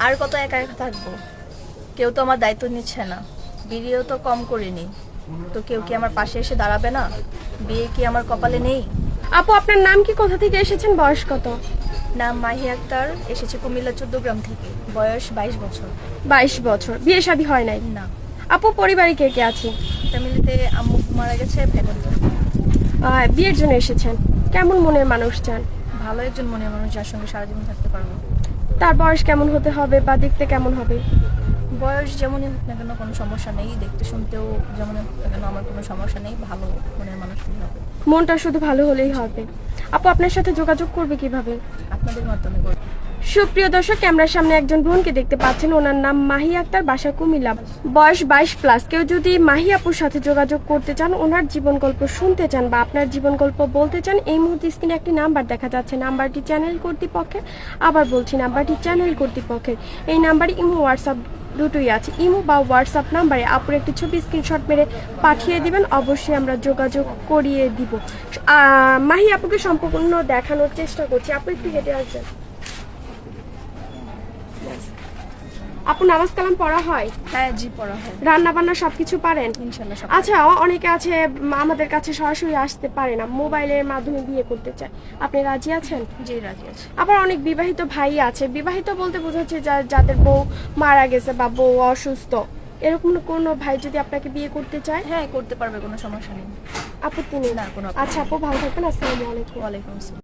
আর কত একা একা থাকব? কেউ তো আমার দায়িত্ব নিচ্ছে না। বিয়েও তো কম করিনি। তো কেউ কি আমার পাশে এসে দাঁড়াবে না? বিয়ে কি আমার কপালে নেই? আপু আপনার নাম কি? কোথা থেকে এসেছেন? বয়স কত? নাম মাহি আক্তার। এসেছে কুমিল্লা চোদ্দ গ্রাম থেকে। বয়স বাইশ বছর। বাইশ বছর। বিয়ে শাদী হয় নাই? না। আপু পরিবারে কে কে আছে? ফ্যামিলিতে আম্মু মারা গেছে আহ, বিয়ের জন্য এসেছেন। কেমন মনের মানুষ চান? ভালো একজন মনের মানুষ যার সঙ্গে সারা জীবন থাকতে পারব। তার বয়স কেমন হতে হবে বা দেখতে কেমন হবে? বয়স যেমনই হোক না কেন কোনো সমস্যা নেই। দেখতে শুনতেও যেমন কেন আমার কোনো সমস্যা নেই। ভালো মনের মানুষ হবে। মনটা শুধু ভালো হলেই হবে। আপু আপনার সাথে যোগাযোগ করবে কীভাবে? আপনাদের মাধ্যমে করব। সুপ্রিয় দর্শক, ক্যামেরার সামনে একজন বোনকে দেখতে পাচ্ছেন। ওনার নাম মাহি আক্তার, বাসা কুমিল্লা। বয়স বাইশ প্লাস কেউ যদি মাহি আপুর সাথে যোগাযোগ করতে চান, ওনার জীবন গল্প শুনতে চান বা আপনার জীবন গল্প বলতে চান, এই মুহূর্তে স্ক্রিনে একটি নাম্বার দেখা যাচ্ছে। নাম্বারটি চ্যানেল কর্তৃপক্ষের। আবার বলছি নাম্বারটি চ্যানেল কর্তৃপক্ষের। এই নাম্বারে ইমো হোয়াটসঅ্যাপ দুটোই আছে। ইমো বা হোয়াটসঅ্যাপ নাম্বারে আপুর একটি ছবি স্ক্রিনশট মেরে পাঠিয়ে দিবেন। অবশ্যই আমরা যোগাযোগ করিয়ে দিব। মাহি আপুকে সম্পূর্ণ দেখানোর চেষ্টা করছি। আপু, একটু হেঁটে আসবেন। আপু নামাজ কালাম পড়া হয়? হ্যাঁ জি পড়া হয়। রান্না বান্না সবকিছু পারেন? ইনশাল্লাহ সব আচ্ছা অনেকে আছে আমাদের কাছে সরাসরি আসতে পারে না মোবাইলের মাধ্যমে বিয়ে করতে চায়। আপনি রাজি আছেন? জি রাজি আছে। আবার অনেক বিবাহিত ভাই আছে বিবাহিত বলতে বোঝাচ্ছে যা- যাদের বউ মারা গেছে বা বউ অসুস্থ। এরকম কোনো ভাই যদি আপনাকে বিয়ে করতে চায়? হ্যাঁ করতে পারবে কোনো সমস্যা নেই। আপত্তি নেই না কোনো আচ্ছা আপু ভালো থাকবেন আসসালামু আলাইকুম। ওয়ালাইকুম আসসালাম।